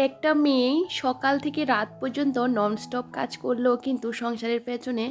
প্রত্যেকটা মেয়ে সকাল থেকে রাত পর্যন্ত ননস্টপ কাজ করলেও কিন্তু সংসারের পেছনে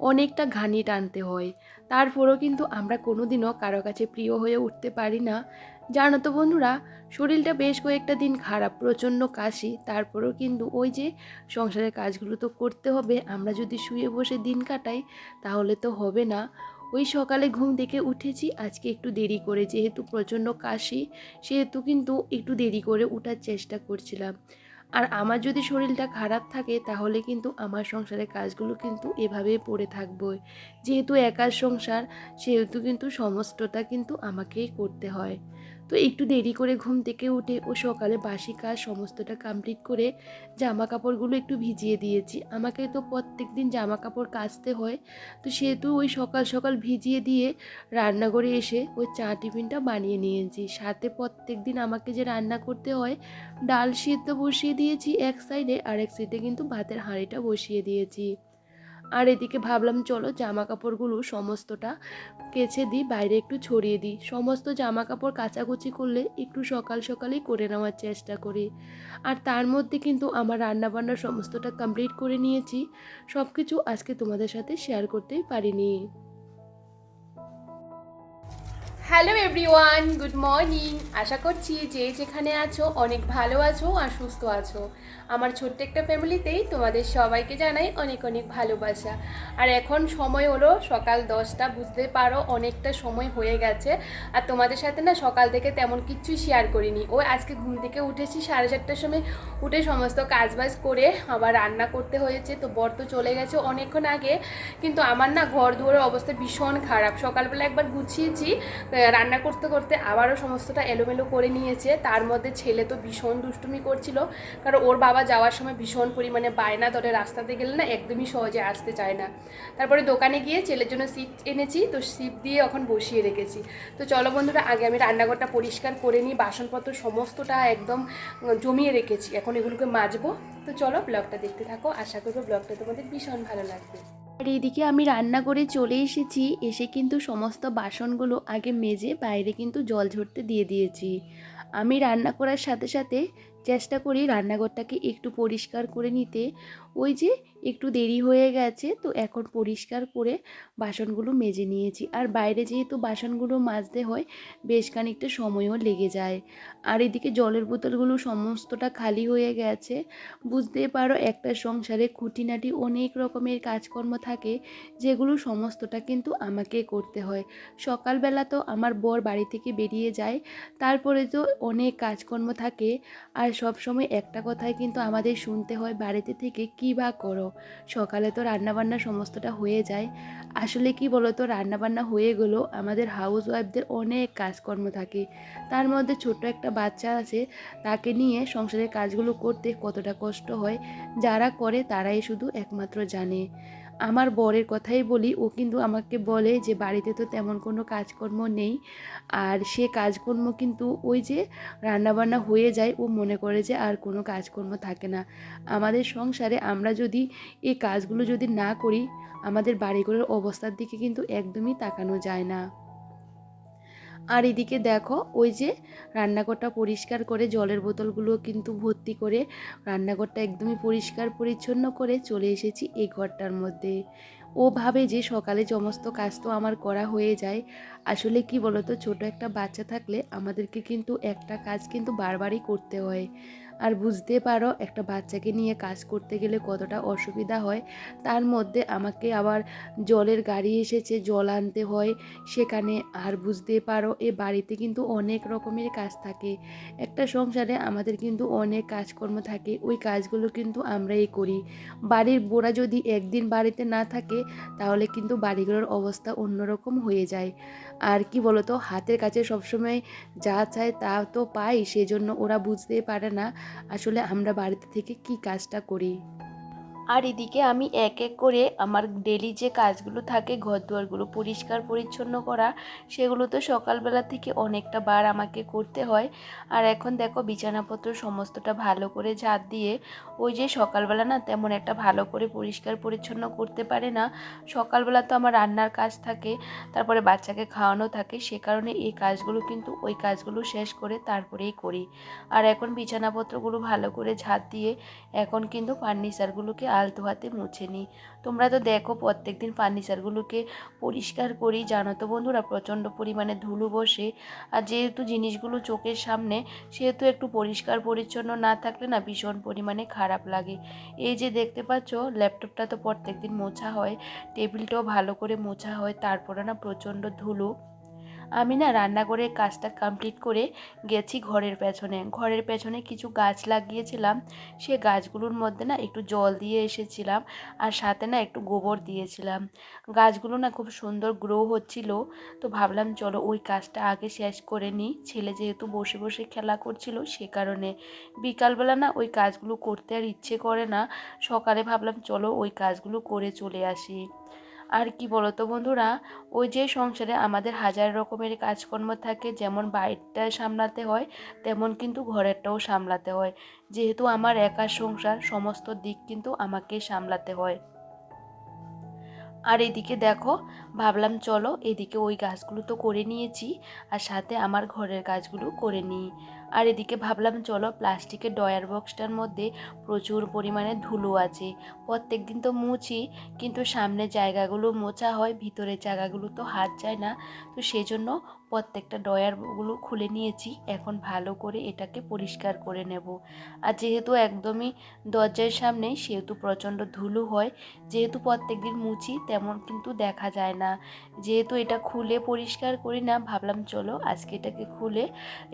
অনেকটা ঘানি টানতে হয়। তারপরেও কিন্তু আমরা কোনোদিনও কারও কাছে প্রিয় হয়ে উঠতে পারি না। জানো তো বন্ধুরা, শরীরটা বেশ কয়েকটা দিন খারাপ, প্রচণ্ড কাশি, তারপরেও কিন্তু ওই যে সংসারের কাজগুলো তো করতে হবে, আমরা যদি শুয়ে বসে দিন কাটাই, তাহলে তো হবে না। ওই সকালে ঘুম থেকে উঠেছি। আজকে একটু দেরি করে, যেহেতু প্রচণ্ড কাশি, সেহেতু কিন্তু একটু দেরি করে উঠার চেষ্টা করছিলাম। আর আমার যদি শরীরটা খারাপ থাকে, তাহলে কিন্তু আমার সংসারের কাজগুলো কিন্তু এভাবে পড়ে থাকব। যেহেতু একার সংসার, সেহেতু কিন্তু সমস্তটা কিন্তু আমাকেই করতে হয়। তো একটু দেরি করে ঘুম থেকে উঠে ও সকালে বাসি কাজ সমস্তটা কমপ্লিট করে জামা কাপড়গুলো একটু ভিজিয়ে দিয়েছি। আমাকে তো প্রত্যেক দিন জামা কাপড় কাচতে হয়, তো সেহেতু ওই সকাল সকাল ভিজিয়ে দিয়ে রান্নাঘরে এসে ওই চা টিফিনটা বানিয়ে নিয়েছি। সাথে প্রত্যেক দিন আমাকে যে রান্না করতে হয়, ডাল সিদ্ধ বসিয়ে দিয়েছি এক সাইডে আর এক সাইডে কিন্তু ভাতের হাঁড়িটা বসিয়ে দিয়েছি। আর এদিকে ভাবলাম, চলো জামা কাপড়গুলো সমস্তটা কেছে দিই, বাইরে একটু ছড়িয়ে দিই। সমস্ত জামা কাপড় কাচাকুচি করলে একটু সকাল সকালেই করে নেওয়ার চেষ্টা করি। আর তার মধ্যে কিন্তু আমার রান্নাবান্না সমস্তটা কমপ্লিট করে নিয়েছি। সব কিছু আজকে তোমাদের সাথে শেয়ার করতেই পারিনি। হ্যালো এভরিওয়ান গুড মর্নিং আশা করছি যে যেখানে আছো, অনেক ভালো আছো আর সুস্থ আছো। আমার ছোট্ট একটা ফ্যামিলিতেই তোমাদের সবাইকে জানাই অনেক অনেক ভালোবাসা। আর এখন সময় হলো সকাল দশটা, বুঝতে পারো অনেকটা সময় হয়ে গেছে। আর তোমাদের সাথে না সকাল থেকে তেমন কিচ্ছুই শেয়ার করিনি। ও, আজকে ঘুম থেকে উঠেছি সাড়ে চারটার সময়, উঠে সমস্ত কাজবাজ করে আবার রান্না করতে হয়েছে। তো বর তো চলে গেছে অনেকক্ষণ আগে। কিন্তু আমার না ঘর দুয়ারের অবস্থা ভীষণ খারাপ। সকালবেলা একবার গুছিয়েছি রান্না করতে করতে আবারও সমস্তটা এলোমেলো করে নিয়েছে। তার মধ্যে ছেলে তো ভীষণ দুষ্টুমি করছিল। কারণ ওর বাবা যাওয়ার সময় ভীষণ পরিমাণে বায়না ধরে রাস্তাতে গেলে না একদমই সহজে আসতে চায় না। তারপরে দোকানে গিয়ে ছেলের জন্য সিট এনেছি। তো সিপ দিয়ে এখন বসিয়ে রেখেছি। তো চলো বন্ধুরা, আগে আমি রান্নাঘরটা পরিষ্কার করে নিই। বাসনপত্র সমস্তটা একদম জমিয়ে রেখেছি। এখন এগুলোকে মাজবো। তো চলো ব্লগটা দেখতে থাকো। আশা করব ব্লগটা তোমাদের ভীষণ ভালো লাগবে। আর এদিকে আমি রান্না করে চলে এসেছি। এসে কিন্তু সমস্ত বাসনগুলো আগে মেজে বাইরে কিন্তু জল ঝরতে দিয়ে দিয়েছি। আমি রান্না করার সাথে সাথে চেষ্টা করি রান্নাঘরটাকে একটু পরিষ্কার করে নিতে। ওই যে একটু দেরি হয়ে গেছে, তো এখন পরিষ্কার করে বাসনগুলো মেজে নিয়েছি। আর বাইরে যেহেতু বাসনগুলো মাজতে হয়, বেশ খানিকটা সময়ও লেগে যায়। আর এদিকে জলের বোতলগুলো সমস্তটা খালি হয়ে গেছে। বুঝতে পারো, একটা সংসারে খুঁটিনাটি অনেক রকমের কাজকর্ম থাকে, যেগুলো সমস্তটা কিন্তু আমাকে করতে হয়। সকালবেলা তো আমার বর বাড়ি থেকে বেরিয়ে যায়, তারপরে তো অনেক কাজকর্ম থাকে। আর সব সময় একটা কথাই কিন্তু আমাদের শুনতে হয়, বাড়িতে থেকে কী বা করো? সকালে তো রান্নাবান্না সমস্তটা হয়ে যায়। আসলে কি বলো তো রান্নাবান্না হয়ে গেলো, আমাদের হাউস ওয়াইফদের অনেক কাজকর্ম থাকে। তার মধ্যে ছোট্ট একটা বাচ্চা আছে, তাকে নিয়ে সংসারের কাজগুলো করতে কতটা কষ্ট হয়, যারা করে তারাই শুধু একমাত্র জানে। আমার বরের কথাই বলি, ও কিন্তু আমাকে বলে যে বাড়িতে তো তেমন কোনো কাজকর্ম নেই। আর সে কাজকর্ম কিন্তু ওই যে রান্নাবান্না হয়ে যায়, ও মনে করে যে আর কোনো কাজকর্ম থাকে না। আমাদের সংসারে আমরা যদি এই কাজগুলো যদি না করি, আমাদের বাড়িঘরের অবস্থার দিকে কিন্তু একদমই তাকানো যায় না। আর এদিকে দেখো, ওই যে রান্নাঘরটা পরিষ্কার করে জলের বোতলগুলো কিন্তু ভর্তি করে রান্নাঘরটা একদমই পরিষ্কার পরিচ্ছন্ন করে চলে এসেছি এই ঘরটার মধ্যে। ও ভাবে যে সকালে সমস্ত কাজ তো আমার করা হয়ে যায় আসলে কি বলতো? ছোট একটা বাচ্চা থাকলে আমাদেরকে কিন্তু একটা কাজ কিন্তু বারবারই করতে হয়। আর বুঝতে পারো, একটা বাচ্চাকে নিয়ে কাজ করতে গেলে কতটা অসুবিধা হয়। তার মধ্যে আমাকে আবার জলের গাড়ি এসেছে, জল আনতে হয়। সেখানে আর বুঝতে পারো, এ বাড়িতে কিন্তু অনেক রকমের কাজ থাকে। একটা সংসারে আমাদের কিন্তু অনেক কাজকর্ম থাকে, ওই কাজগুলো কিন্তু আমরাই করি। বাড়ির বোরা যদি একদিন বাড়িতে না থাকে, তাহলে কিন্তু বাড়িগুলোর অবস্থা অন্যরকম হয়ে যায়। আর কি বলতো, হাতের কাছে সবসময় যা চায় তা তো পাই সেজন্য ওরা বুঝতে পারে না আসলে আমরা বাড়িতে থেকে কি কাজটা করি। আর এদিকে আমি এক এক করে আমার ডেলি যে কাজগুলো থাকে ঘর দুয়ারগুলো পরিষ্কার পরিচ্ছন্ন করা, সেগুলো তো সকালবেলা থেকে অনেকটা বার আমাকে করতে হয়। আর এখন দেখো বিছানাপত্র সমস্তটা ভালো করে ঝাড় দিয়ে, ওই যে সকালবেলা না তেমন একটা ভালো করে পরিষ্কার পরিচ্ছন্ন করতে পারে না। সকালবেলা তো আমার রান্নার কাজ থাকে, তারপরে বাচ্চাকে খাওয়ানো থাকে, সে কারণে এই কাজগুলো কিন্তু ওই কাজগুলো শেষ করে তারপরেই করি। আর এখন বিছানাপত্রগুলো ভালো করে ঝাড় দিয়ে, এখন কিন্তু ফার্নিচারগুলোকে আলতো হাতে মুছে নিই তোমরা তো দেখো প্রত্যেক দিন ফার্নিচারগুলোকে পরিষ্কার করি, জানো তো বন্ধুরা প্রচণ্ড পরিমাণে ধুলো বসে। আর যেহেতু জিনিসগুলো চোখের সামনে, সেহেতু একটু পরিষ্কার পরিচ্ছন্ন না থাকলে না ভীষণ পরিমাণে খারাপ লাগে। এই যে দেখতে পাচ্ছ, ল্যাপটপটা তো প্রত্যেক দিন মোছা হয়, টেবিলটাও ভালো করে মোছা হয়, তারপরে না প্রচণ্ড ধুলো। আমি না রান্নাঘরের কাজটা কমপ্লিট করে গেছি ঘরের পেছনে। ঘরের পেছনে কিছু গাছ লাগিয়েছিলাম। সে গাছগুলোর মধ্যে না একটু জল দিয়ে এসেছিলাম আর সাথে না একটু গোবর দিয়েছিলাম। গাছগুলো না খুব সুন্দর গ্রো হচ্ছিল। তো ভাবলাম চলো ওই কাজটা আগে শেষ করে নিই। ছেলে যেহেতু বসে বসে খেলা করছিল সে কারণে। বিকালবেলা না ওই কাজগুলো করতে আর ইচ্ছে করে না। সকালে ভাবলাম চলো ওই কাজগুলো করে চলে আসি। আর কি বলতো বন্ধুরা, ওই যে সংসারে আমাদের হাজার রকমের কাজকর্ম থাকে, যেমন বাড়িটা সামলাতে হয়, তেমন কিন্তু ঘরেরটাও সামলাতে হয়। যেহেতু আমার একার সংসার, সমস্ত দিক কিন্তু আমাকে সামলাতে হয়। আর এদিকে দেখো, ভাবলাম চলো এদিকে ওই গাছগুলো তো করে নিয়েছি, আর সাথে আমার ঘরের কাজগুলো করে নিই। আর এদিকে ভাবলাম, চলো প্লাস্টিকের ডয়ার বক্সটার মধ্যে প্রচুর পরিমাণে ধুলো আছে। প্রত্যেক দিন তো মুছি, কিন্তু সামনের জায়গাগুলো মোছা হয়, ভিতরের জায়গাগুলো তো হাত যায় না। তো সেই জন্য প্রত্যেকটা ডয়ারগুলো খুলে নিয়েছি, এখন ভালো করে এটাকে পরিষ্কার করে নেব। আর যেহেতু একদমই দরজার সামনে, সেহেতু প্রচণ্ড ধুলো হয়, যেহেতু প্রত্যেক দিন মুছি, তেমন কিন্তু দেখা যায় না। যেহেতু এটা খুলে পরিষ্কার করি না, ভাবলাম চলো আজকে এটাকে খুলে,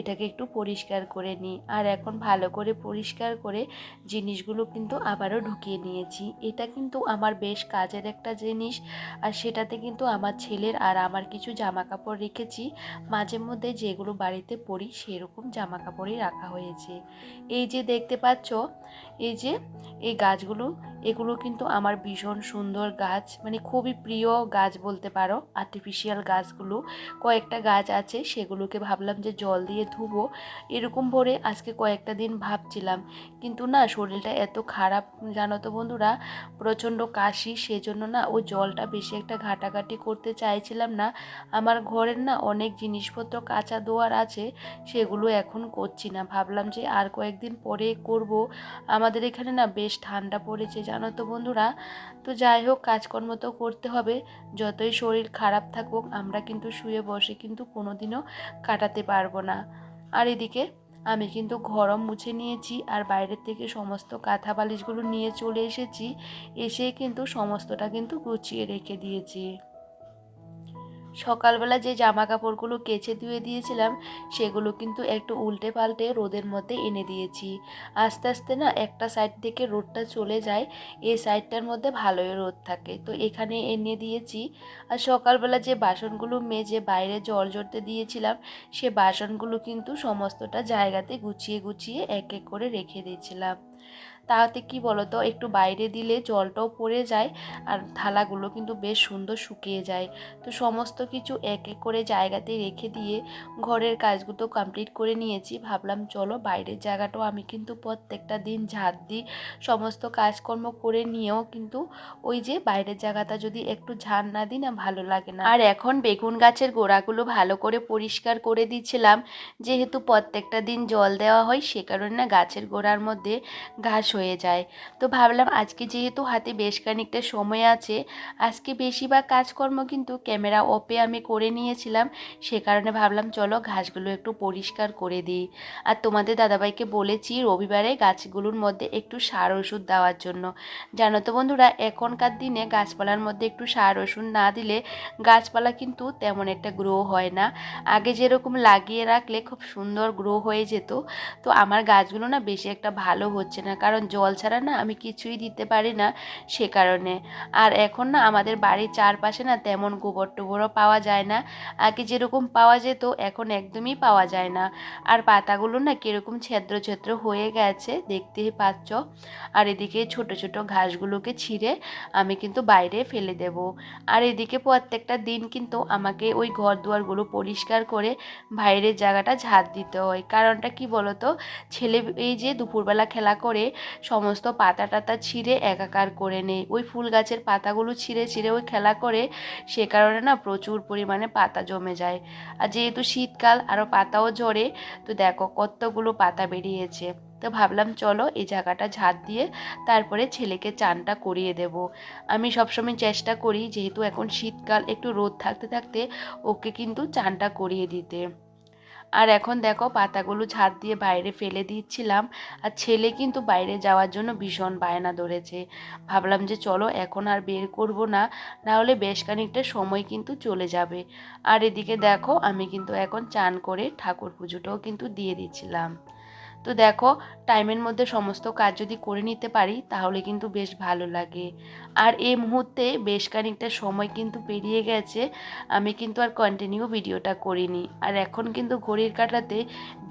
এটাকে একটু পরিষ্কার করে নিই আর এখন ভালো করে পরিষ্কার করে জিনিসগুলো কিন্তু আবারও ঢুকিয়ে নিয়েছি। এটা কিন্তু আমার বেশ কাজের একটা জিনিস। আর সেটাতে কিন্তু আমার ছেলের আর আমার কিছু জামা কাপড় রেখেছি। মাঝে মধ্যে যেগুলো বাড়িতে পরি সেরকম জামা কাপড়ই রাখা হয়েছে। এই যে দেখতে পাচ্ছ, এই যে এই গাছগুলো, এগুলো কিন্তু আমার ভীষণ সুন্দর গাছ। মানে খুবই প্রিয় গাছ বলতে পারো আর্টিফিশিয়াল গাছগুলো। কয়েকটা গাছ আছে, সেগুলোকে ভাবলাম যে জল দিয়ে ধুবো। এরকম ভরে আজকে কয়েকটা দিন ভাবছিলাম। কিন্তু না, শরীরটা এত খারাপ, জানো তো বন্ধুরা, প্রচণ্ড কাশি, সেজন্য না ও জলটা বেশি একটা ঘাটাঘাটি করতে চাইছিলাম না। আমার ঘরের না অনেক জিনিসপত্র কাঁচা দোয়ার আছে, সেগুলো এখন করছি না। ভাবলাম যে আর কয়েকদিন পরে করব। আমাদের এখানে না বেশ ঠান্ডা পড়েছে, জানো তো বন্ধুরা। তো যাই হোক, কাজকর্ম তো করতে হবে। যতই শরীর খারাপ থাকুক, আমরা কিন্তু শুয়ে বসে কিন্তু কোনোদিনও কাটাতে পারব না। আর এদিকে আমি কিন্তু ঘরম মুছে নিয়েছি আর বাইরের থেকে সমস্ত কাঁথা বালিশগুলো নিয়ে চলে এসেছি, এসে কিন্তু সমস্তটা কিন্তু গুছিয়ে রেখে দিয়েছি। সকালবেলা যে জামা কাপড়গুলো কেচে ধুয়ে দিয়েছিলাম, সেগুলো কিন্তু একটু উল্টে পাল্টে রোদের মধ্যে এনে দিয়েছি। আস্তে আস্তে না একটা সাইড থেকে রোদটা চলে যায় এই সাইডটার মধ্যে ভালোই রোদ থাকে। তো এখানে এনে দিয়েছি। আর সকালবেলা যে বাসনগুলো মেজে বাইরে জল জড়তে দিয়েছিলাম, সে বাসনগুলো কিন্তু সমস্তটা জায়গাতে গুছিয়ে গুছিয়ে এক এক করে রেখে দিয়েছিলাম। তাতে কি বলতো, একটু বাইরে দিলে জলটাও পড়ে যায় আর থালাগুলো কিন্তু বেশ সুন্দর শুকিয়ে যায়। তো সমস্ত কিছু এক এক করে জায়গাতে রেখে দিয়ে ঘরের কাজগুলো কমপ্লিট করে নিয়েছি। ভাবলাম চলো বাইরের জায়গাটাও আমি কিন্তু প্রত্যেকটা দিন ঝাঁট দিই, সমস্ত কাজকর্ম করে নিয়েও কিন্তু ওই যে বাইরের জায়গাটা যদি একটু ঝাড় না দিই না ভালো লাগে না। আর এখন বেগুন গাছের গোড়াগুলো ভালো করে পরিষ্কার করে দিচ্ছিলাম যেহেতু প্রত্যেকটা দিন জল দেওয়া হয়, সে কারণে না গাছের গোড়ার মধ্যে ঘাস হয়ে যায়। তো ভাবলাম আজকে যেহেতু হাতে বেশ খানিকটা সময় আছে, আজকে বেশিরভাগ কাজকর্ম কিন্তু ক্যামেরা অপে আমি করে নিয়েছিলাম। সে কারণে ভাবলাম চলো ঘাসগুলো একটু পরিষ্কার করে দিই। আর তোমাদের দাদাভাইকে বলেছি রবিবারে গাছগুলোর মধ্যে একটু সার ওষুধ দেওয়ার জন্য। জানো তো বন্ধুরা, এখনকার দিনে গাছপালার মধ্যে একটু সার ওষুধ না দিলে গাছপালা কিন্তু তেমন একটা গ্রো হয় না। আগে যেরকম লাগিয়ে রাখলে খুব সুন্দর গ্রো হয়ে যেত। তো আমার গাছগুলো না বেশি একটা ভালো হচ্ছে না। কারণ জল ছাড়া না আমি কিছুই দিতে পারি না সে কারণে। আর এখন না আমাদের বাড়ির চারপাশে না তেমন গোবর টোবরও পাওয়া যায় না। আগে যেরকম পাওয়া যেত, এখন একদমই পাওয়া যায় না। আর পাতাগুলো না কীরকম ছেদ্র ছেদ্র হয়ে গেছে দেখতেই পাচ্ছ? আর এদিকে ছোট ছোট ঘাসগুলোকে ছিঁড়ে আমি কিন্তু বাইরে ফেলে দেব। আর এদিকে প্রত্যেকটা দিন কিন্তু আমাকে ওই ঘর দুয়ারগুলো পরিষ্কার করে বাইরের জায়গাটা ঝাড় দিতে হয়। কারণটা কি বলতো? ছেলে এই যে দুপুরবেলা খেলা করে সমস্ত পাতা টাতা ছিঁড়ে একাকার করে নেয় ওই ফুল গাছের পাতাগুলো ছিঁড়ে ছিঁড়ে ওই খেলা করে, সে কারণে না প্রচুর পরিমাণে পাতা জমে যায়। আর যেহেতু শীতকাল আরও পাতাও ঝরে, তো দেখো কতগুলো পাতা বেরিয়েছে। তো ভাবলাম চলো এই জায়গাটা ঝাঁট দিয়ে তারপরে ছেলেকে চানটা করিয়ে দেব। আমি সবসময় চেষ্টা করি, যেহেতু এখন শীতকাল, একটু রোদ থাকতে থাকতে ওকে কিন্তু চানটা করিয়ে দিতে। আর এখন দেখো পাতাগুলো ছাদ দিয়ে বাইরে ফেলে দিচ্ছিলাম, আর ছেলে কিন্তু বাইরে যাওয়ার জন্য ভীষণ বায়না ধরেছে। ভাবলাম যে চলো এখন আর বের করব না নাহলে বেশ খানিকটা সময় কিন্তু চলে যাবে। আর এদিকে দেখো আমি কিন্তু এখন চান করে ঠাকুর পুজোটাও কিন্তু দিয়ে দিচ্ছিলাম। তো দেখো টাইমের মধ্যে সমস্ত কাজ যদি করে নিতে পারি, তাহলে কিন্তু বেশ ভালো লাগে। আর এই মুহূর্তে বেশ খানিকটা সময় কিন্তু পেরিয়ে গেছে, আমি কিন্তু আর কন্টিনিউ ভিডিওটা করিনি। আর এখন কিন্তু ঘড়ির কাটাতে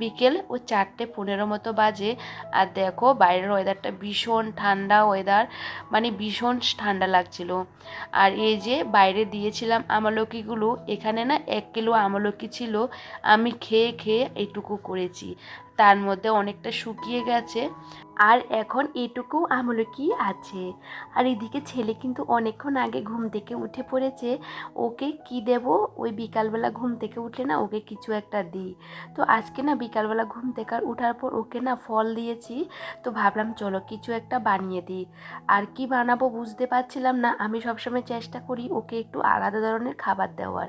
বিকেল ও চারটে পনেরো মতো বাজে। আর দেখো, বাইরের ওয়েদারটা ভীষণ ঠান্ডা ওয়েদার মানে ভীষণ ঠান্ডা লাগছিল। আর এই যে বাইরে দিয়েছিলাম আমলকিগুলো, এখানে না এক কিলো আমলকি ছিল, আমি খেয়ে খেয়ে এইটুকু করেছি। তার মধ্যে অনেকটা শুকিয়ে গেছে। আর এখন এটুকু আমলকি আছে? আর এদিকে ছেলে কিন্তু অনেকক্ষণ আগে ঘুম থেকে উঠে পড়েছে। ওকে কি দেব? ওই বিকালবেলা ঘুম থেকে উঠলে না ওকে কিছু একটা দিই। তো আজকে না বিকালবেলা ঘুম থেকে উঠার পর ওকে না ফল দিয়েছি। তো ভাবলাম চলো কিছু একটা বানিয়ে দিই। আর কি বানাবো বুঝতে পারছিলাম না। আমি সবসময় চেষ্টা করি ওকে একটু আলাদা ধরনের খাবার দেওয়ার।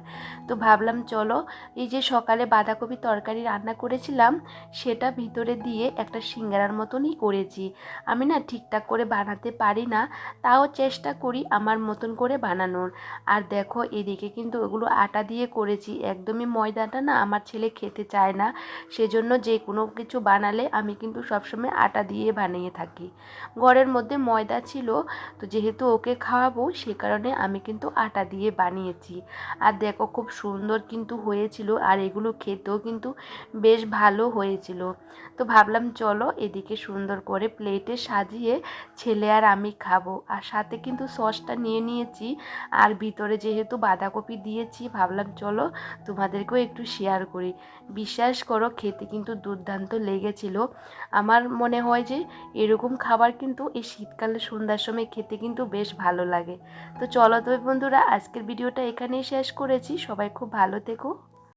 তো ভাবলাম চলো এই যে সকালে বাঁধাকপি তরকারি রান্না করেছিলাম, সেটা ভিতরে দিয়ে একটা সিঙ্গারার মতনই করেছি। আমি না ঠিকঠাক করে বানাতে পারি না, তাও চেষ্টা করি আমার মতন করে বানানোর। আর দেখো, এদিকে কিন্তু ওগুলো আটা দিয়ে করেছি। একদমই ময়দাটা না আমার ছেলে খেতে চায় না। সেজন্য যে কোনো কিছু বানালে আমি কিন্তু সবসময় আটা দিয়ে বানিয়ে থাকি। ঘরের মধ্যে ময়দা ছিল, তো যেহেতু ওকে খাওয়াবো, সে কারণে আমি কিন্তু আটা দিয়ে বানিয়েছি। আর দেখো, খুব সুন্দর কিন্তু হয়েছিল। আর এগুলো খেতেও কিন্তু বেশ ভালো হয়েছিল। তো ভাবলাম, চলো এদিকে সুন্দর করে প্লেটে সাজিয়ে ছেলে আর আমি খাব। আর সাথে কিন্তু সসটা নিয়ে নিয়েছি। আর ভিতরে যেহেতু বাঁধাকপি দিয়েছি, ভাবলাম চলো তোমাদেরকেও একটু শেয়ার করি। বিশ্বাস করো, খেতে কিন্তু দুর্দান্ত লেগেছিল। আমার মনে হয় যে এরকম খাবার কিন্তু এই শীতকালে সন্ধ্যার সময় খেতে কিন্তু বেশ ভালো লাগে। তো চলো তবে বন্ধুরা, আজকের ভিডিওটা এখানেই শেষ করেছি। সবাই খুব ভালো থেকো।